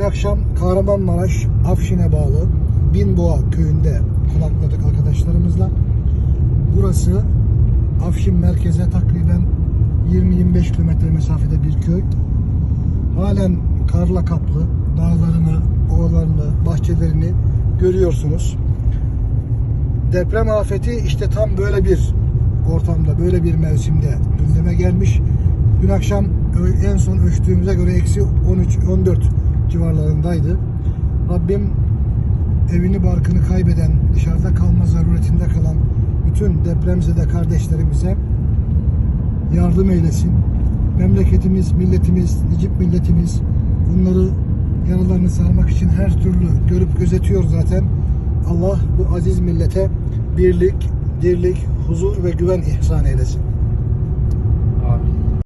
akşam Kahramanmaraş Afşin'e bağlı Binboğa köyünde konakladık arkadaşlarımızla. Burası Afşin merkeze takriben 20-25 kilometre mesafede bir köy. Halen karla kaplı dağlarını, ovalarını, bahçelerini görüyorsunuz. Deprem afeti işte tam böyle bir ortamda, böyle bir mevsimde gündeme gelmiş. Dün akşam en son ölçtüğümüze göre eksi 13-14 civarlarındaydı. Rabbim evini barkını kaybeden, dışarıda kalma zaruretinde kalan bütün depremzede kardeşlerimize yardım eylesin. Memleketimiz, milletimiz, Necip milletimiz bunları yaralarını sarmak için her türlü görüp gözetiyor zaten. Allah bu aziz millete birlik, dirlik, huzur ve güven ihsan eylesin.